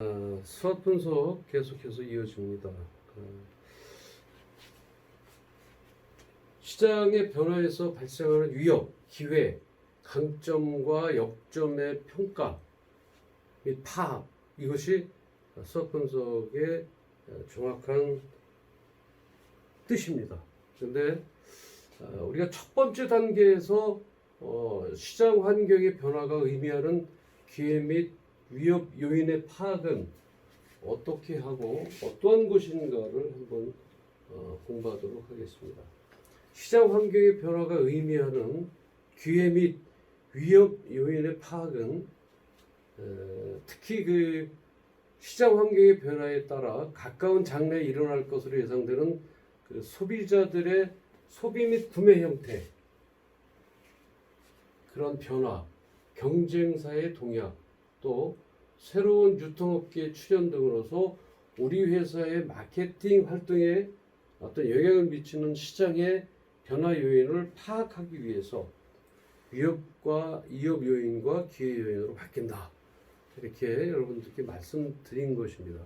어, 수학 분석 계속해서 이어집니다. 어, 시장의 변화에서 발생하는 위협, 기회, 강점과 역점의 평가, 및 파악 이것이 수학 분석의 어, 정확한 뜻입니다. 그런데 어, 우리가 첫 번째 단계에서 어, 시장 환경의 변화가 의미하는 기회 및 위협 요인의 파악은 어떻게 하고 어떠한 것인가를 한번 어, 공부하도록 하겠습니다. 시장 환경의 변화가 의미하는 기회 및 위협 요인의 파악은 어, 특히 그 시장 환경의 변화에 따라 가까운 장래에 일어날 것으로 예상되는 그 소비자들의 소비 및 구매 형태 그런 변화, 경쟁사의 동향, 또 새로운 유통업계 출현 등으로서 우리 회사의 마케팅 활동에 어떤 영향을 미치는 시장의 변화 요인을 파악하기 위해서 위협과 이협 요인과 기회 요인으로 바뀐다. 이렇게 여러분들께 말씀드린 것입니다.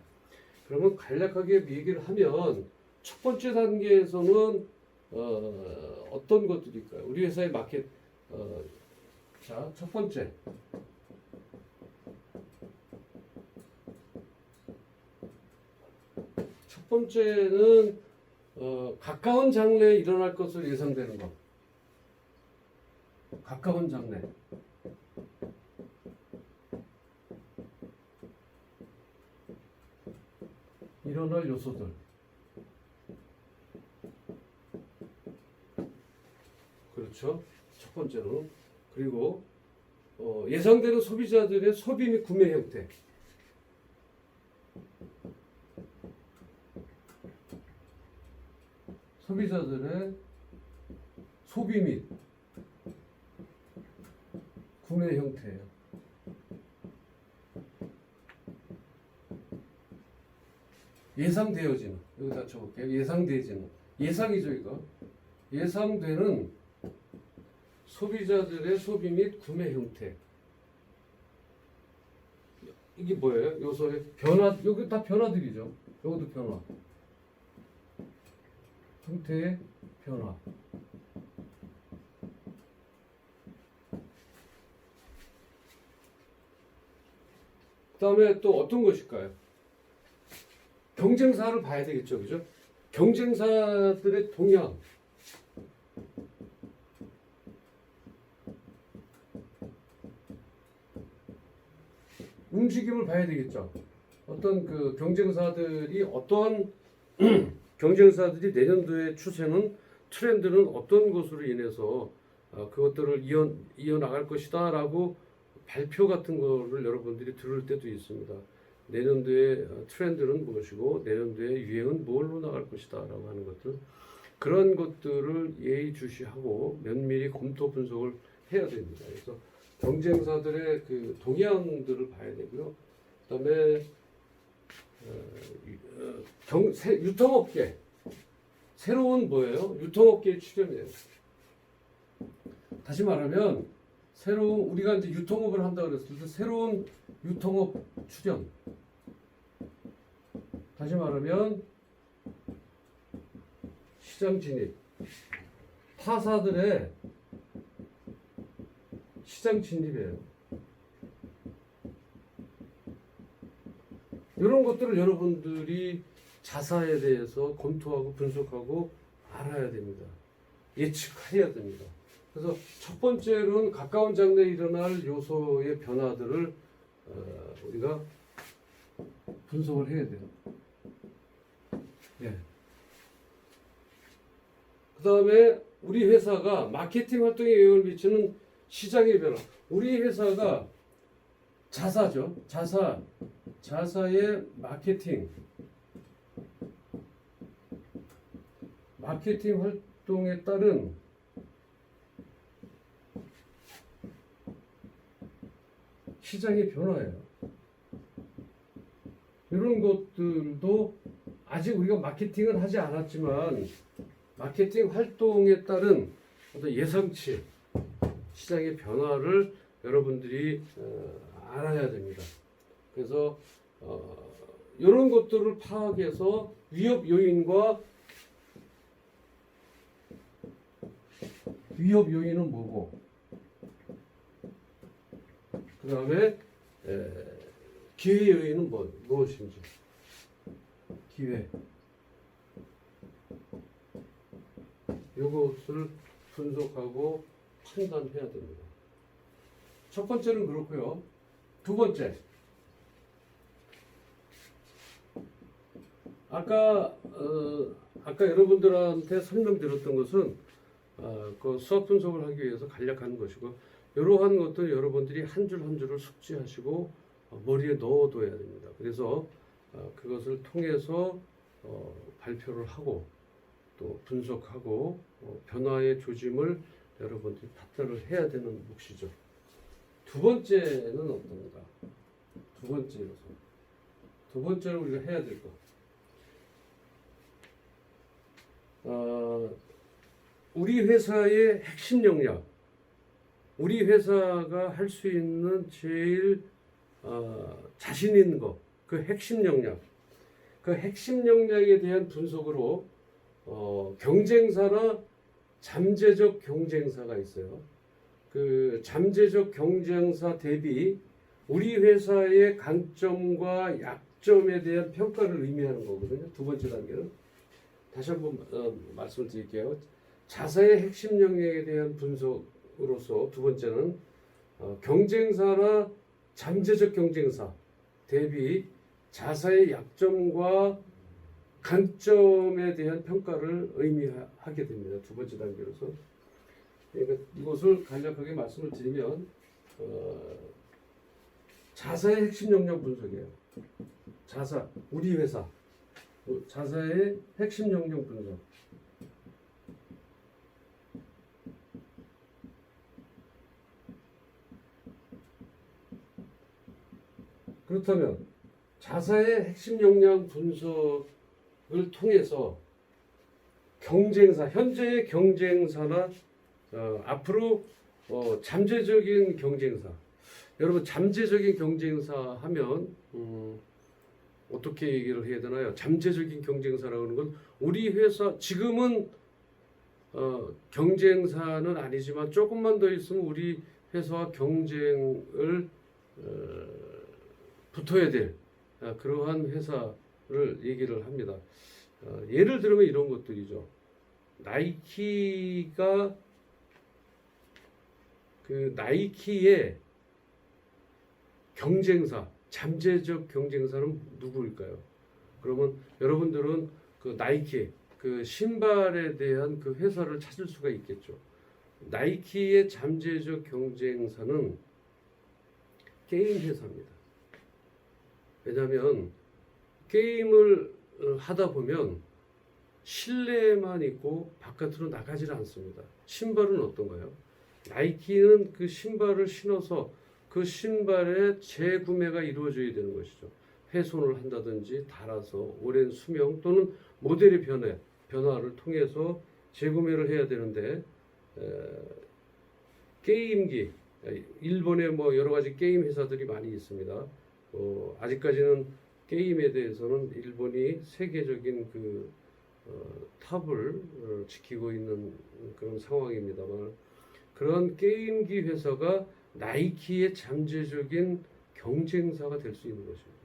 그러면 간략하게 얘기를 하면 첫 번째 단계에서는 어, 어떤 것들일까요? 우리 회사의 마켓 어, 자, 첫 번째 첫 번째는 어, 가까운 장래에 일어날 것으로 예상되는 것. 가까운 장래. 일어날 요소들. 그렇죠. 첫 번째로. 그리고 어, 예상되는 소비자들의 소비 및 구매 형태. 소비자들의 소비 및 구매 형태예요. 예상되어지는 여기다 적을게요. 예상되지는 예상이죠 이거. 예상되는 소비자들의 소비 및 구매 형태. 이게 뭐예요? 요소의 변화 여기 다 변화들이죠. 여기도 변화. 형태의 변화. 그 다음에 또 어떤 것일까요? 경쟁사를 봐야 되겠죠, 그죠? 경쟁사들의 동향. 움직임을 봐야 되겠죠. 어떤 그 경쟁사들이 어떠한 경쟁사들이 내년도의 추세는 트렌드는 어떤 것으로 인해서 어, 그것들을 이어 이어 나갈 것이다 라고 발표 같은 거를 여러분들이 들을 때도 있습니다. 내년도의 어, 트렌드는 무엇이고 내년도의 유행은 뭘로 나갈 것이다 라고 하는 것들 그런 것들을 예의주시하고 면밀히 검토 분석을 해야 됩니다. 그래서 경쟁사들의 그 동향들을 봐야 되고요. 그다음에 경, 새, 유통업계 새로운 뭐예요? 유통업계의 출현이에요. 다시 말하면 새로운 우리가 이제 유통업을 한다 그랬을 때 새로운 유통업 출현. 다시 말하면 시장 진입. 타사들의 시장 진입이에요. 이런 것들을 여러분들이 자사에 대해서 검토하고 분석하고 알아야 됩니다. 예측해야 됩니다. 그래서 첫 번째로는 가까운 장래에 일어날 요소의 변화들을 어, 우리가 분석을 해야 돼요. 예. 그 다음에 우리 회사가 마케팅 활동에 영향을 미치는 시장의 변화. 우리 회사가 자사죠. 자사. 자사의 마케팅. 마케팅 활동에 따른 시장의 변화예요. 이런 것들도 아직 우리가 마케팅은 하지 않았지만 마케팅 활동에 따른 어떤 예상치 시장의 변화를 여러분들이 어, 알아야 됩니다. 그래서 어, 이런 것들을 파악해서 위협 요인과 위협 요인은 뭐고 그 다음에 기회 요인은 뭐, 무엇인지 기회 이것을 분석하고 판단해야 됩니다. 첫 번째는 그렇고요. 두 번째 아까 어, 아까 여러분들한테 설명드렸던 것은 어, 그 수학 분석을 하기 위해서 간략한 것이고 이러한 것들 여러분들이 한줄한 줄을 숙지하시고 어, 머리에 넣어둬야 됩니다. 그래서 어, 그것을 통해서 어, 발표를 하고 또 분석하고 어, 변화의 조짐을 여러분들이 파악을 해야 되는 몫이죠. 두 번째는 어떤가? 두 번째로서 두 번째로 우리가 해야 될 것. 어, 우리 회사의 핵심 역량, 우리 회사가 할 수 있는 제일 어, 자신 있는 것, 그 핵심 역량, 그 핵심 역량에 대한 분석으로 어, 경쟁사나 잠재적 경쟁사가 있어요. 그 잠재적 경쟁사 대비 우리 회사의 강점과 약점에 대한 평가를 의미하는 거거든요. 두 번째 단계는 다시 한번 어, 말씀을 드릴게요. 자사의 핵심 역량에 대한 분석으로서 두 번째는 어, 경쟁사나 잠재적 경쟁사 대비 자사의 약점과 강점에 대한 평가를 의미하게 됩니다. 두 번째 단계로서. 그러니까 이것을 간략하게 말씀을 드리면 어, 자사의 핵심 역량 분석이에요. 자사, 우리 회사. 어, 자사의 핵심 역량 분석. 그렇다면 자사의 핵심 역량 분석을 통해서 경쟁사, 현재의 경쟁사나 어, 앞으로 어, 잠재적인 경쟁사. 여러분 잠재적인 경쟁사 하면 음, 어떻게 얘기를 해야 되나요? 잠재적인 경쟁사라는 건 우리 회사 지금은 어, 경쟁사는 아니지만 조금만 더 있으면 우리 회사와 경쟁을 어, 붙어야 될 아, 그러한 회사를 얘기를 합니다. 어, 예를 들면 이런 것들이죠. 나이키가 그 나이키의 경쟁사, 잠재적 경쟁사는 누구일까요? 그러면 여러분들은 그 나이키, 그 신발에 대한 그 회사를 찾을 수가 있겠죠. 나이키의 잠재적 경쟁사는 게임 회사입니다. 왜냐하면 게임을 어, 하다 보면 실내에만 있고 바깥으로 나가지를 않습니다. 신발은 어떤가요? 나이키는 그 신발을 신어서 그 신발의 재구매가 이루어져야 되는 것이죠. 훼손을 한다든지 달아서 오랜 수명 또는 모델의 변화, 변화를 통해서 재구매를 해야 되는데 에, 게임기 일본에 뭐 여러 가지 게임 회사들이 많이 있습니다. 어, 아직까지는 게임에 대해서는 일본이 세계적인 그 어, 탑을 어, 지키고 있는 그런 상황입니다만 그런 게임기 회사가 나이키의 잠재적인 경쟁사가 될 수 있는 것입니다.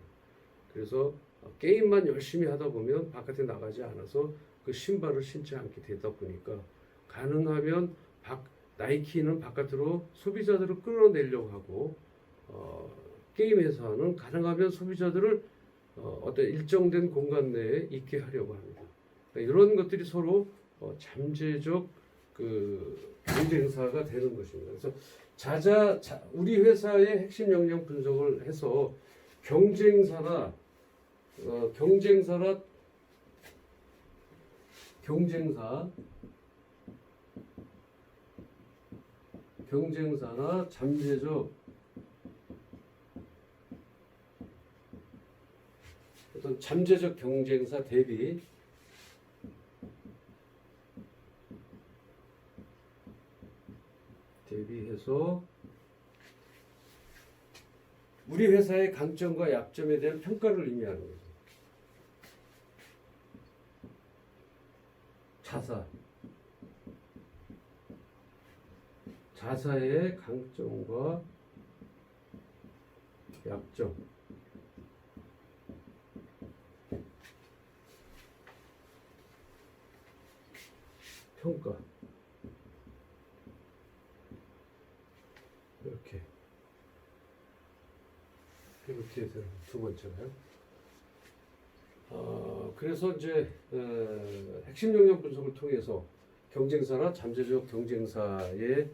그래서 게임만 열심히 하다 보면 바깥에 나가지 않아서 그 신발을 신지 않게 되다 보니까 가능하면 박, 나이키는 바깥으로 소비자들을 끌어내려고 하고 어, 게임 회사는 가능하면 소비자들을 어, 어떤 일정된 공간 내에 있게 하려고 합니다. 그러니까 이런 것들이 서로 어, 잠재적 그 경쟁사가 되는 것입니다. 그래서 자자 자, 우리 회사의 핵심 역량 분석을 해서 경쟁사나 어, 경쟁사나 경쟁사 경쟁사나 잠재적 어떤 잠재적 경쟁사 대비 대비해서 우리 회사의 강점과 약점에 대한 평가를 의미하는 거죠. 자사. 자사의 강점과 약점. 평가. 이렇게. 해서 두 번째가요. 어, 그래서 이제 어, 핵심 영역 분석을 통해서 경쟁사나 잠재적 경쟁사의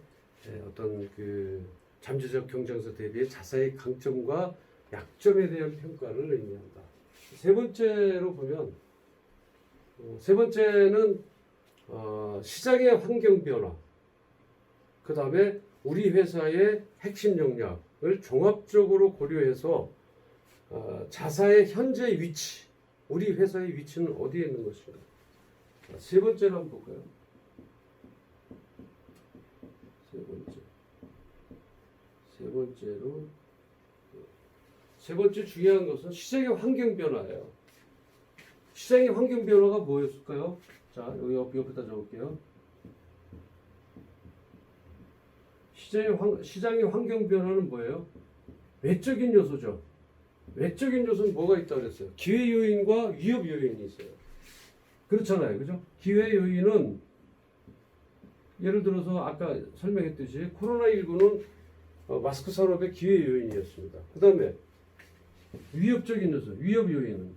에, 어떤 그 잠재적 경쟁사 대비의 자사의 강점과 약점에 대한 평가를 의미한다. 세 번째로 보면 어, 세 번째는 어, 시장의 환경 변화, 그 다음에 우리 회사의 핵심 역량을 종합적으로 고려해서 어, 자사의 현재 위치, 우리 회사의 위치는 어디에 있는 것인가? 자, 세 번째로 한번 볼까요? 세 번째. 세 번째로 세 번째 중요한 것은 시장의 환경 변화예요. 시장의 환경 변화가 뭐였을까요? 자, 여기 옆, 옆에다 적을게요. 시장의, 환, 시장의 환경 변화는 뭐예요? 외적인 요소죠. 외적인 요소는 뭐가 있다고 그랬어요? 기회 요인과 위협 요인이 있어요. 그렇잖아요. 그죠? 기회 요인은 예를 들어서 아까 설명했듯이 코로나19는 어, 마스크 산업의 기회 요인이었습니다. 그 다음에 위협적인 요소, 위협 요인은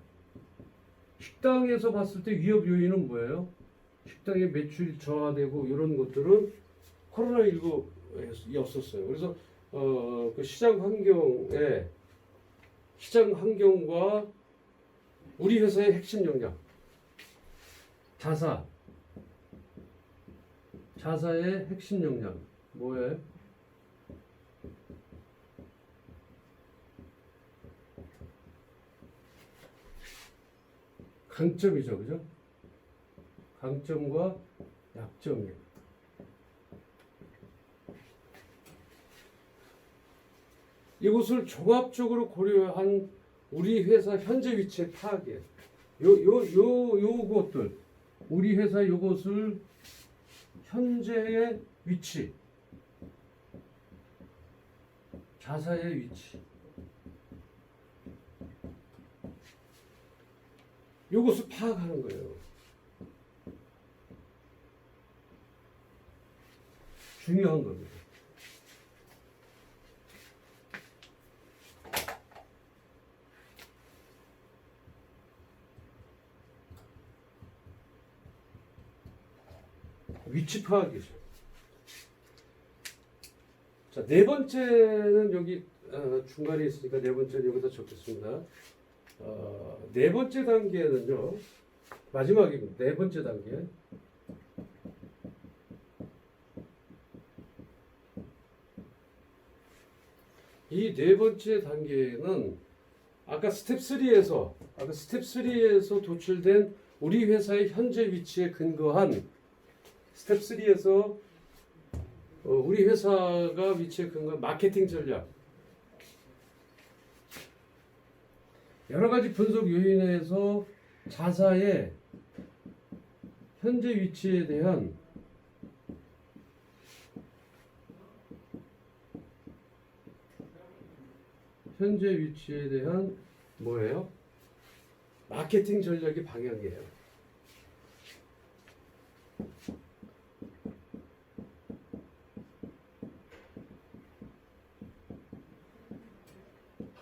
식당에서 봤을 때 위협 요인은 뭐예요? 식당의 매출이 저하되고 이런 것들은 코로나19였었어요. 그래서 어, 그 시장 환경에 시장 환경과 우리 회사의 핵심 역량, 자사, 자사의 핵심 역량 뭐예요? 강점이죠, 그죠? 강점과 약점이에요. 이것을 종합적으로 고려한 우리 회사 현재 위치의 파악이에요. 요, 요, 요, 요것들. 우리 회사 요것을 현재의 위치. 자사의 위치. 요것을 파악하는 거예요. 중요한 겁니다. 위치 파악이죠. 자, 네 번째는 여기 어, 중간에 있으니까 네 번째는 여기다 적겠습니다. 어, 네 번째 단계는요. 마지막입니다. 네 번째 단계. 이 네 번째 단계는 아까 스텝 3에서 아까 스텝 3에서 도출된 우리 회사의 현재 위치에 근거한 스텝 3에서 어, 우리 회사가 위치에 근거한 마케팅 전략 여러 가지 분석 요인에서 자사의 현재 위치에 대한 현재 위치에 대한 뭐예요? 마케팅 전략의 방향이에요.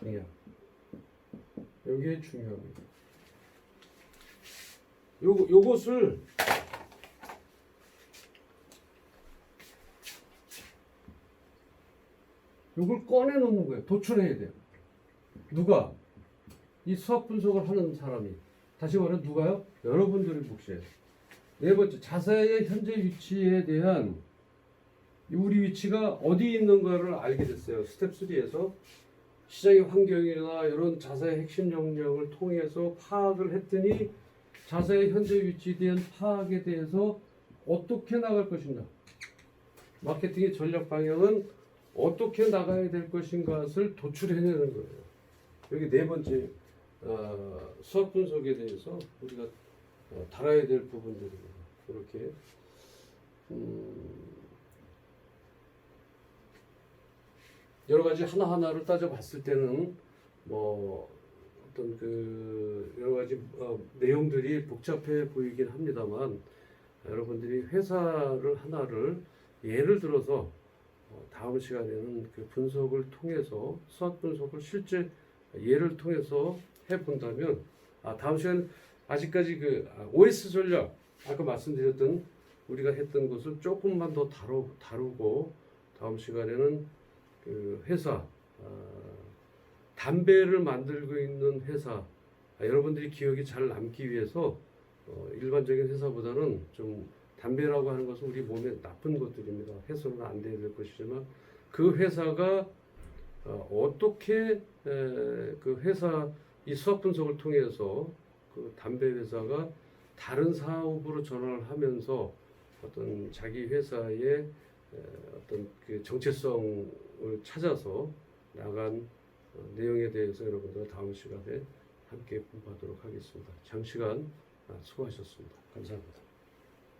방향. 여기에 중요합니다. 요 요것을 요걸 꺼내 놓는 거예요. 도출해야 돼요. 누가 이 수학 분석을 하는 사람이 다시 말해 누가요? 여러분들의 몫이에요. 네 번째 자사의 현재 위치에 대한 우리 위치가 어디 있는가를 알게 됐어요. 스텝 3에서 시장의 환경이나 이런 자사의 핵심 역량을 통해서 파악을 했더니 자사의 현재 위치에 대한 파악에 대해서 어떻게 나갈 것인가. 마케팅의 전략 방향은 어떻게 나가야 될 것인가를 도출해내는 거예요. 여기 네 번째 어, 수학 분석에 대해서 우리가 어, 달아야 될 부분들입니다. 이렇게 음, 여러 가지 하나 하나를 따져 봤을 때는 뭐 어떤 그 여러 가지 어, 내용들이 복잡해 보이긴 합니다만 여러분들이 회사를 하나를 예를 들어서 어, 다음 시간에는 그 분석을 통해서 수학 분석을 실제 예를 통해서 해 본다면 아 다음 시간 아직까지 그 아, OS 전략 아까 말씀드렸던 우리가 했던 것을 조금만 더 다루, 다루고 다음 시간에는 그 회사 아, 담배를 만들고 있는 회사 아, 여러분들이 기억이 잘 남기 위해서 어, 일반적인 회사보다는 좀 담배라고 하는 것은 우리 몸에 나쁜 것들입니다. 해서는 안 돼야 될 것이지만 그 회사가 어, 어떻게 에, 그 회사 이 수학 분석을 통해서 그 담배 회사가 다른 사업으로 전환을 하면서 어떤 자기 회사의 에, 어떤 그 정체성을 찾아서 나간 어, 내용에 대해서 여러분들 다음 시간에 함께 공부하도록 하겠습니다. 장시간 아, 수고하셨습니다. 감사합니다.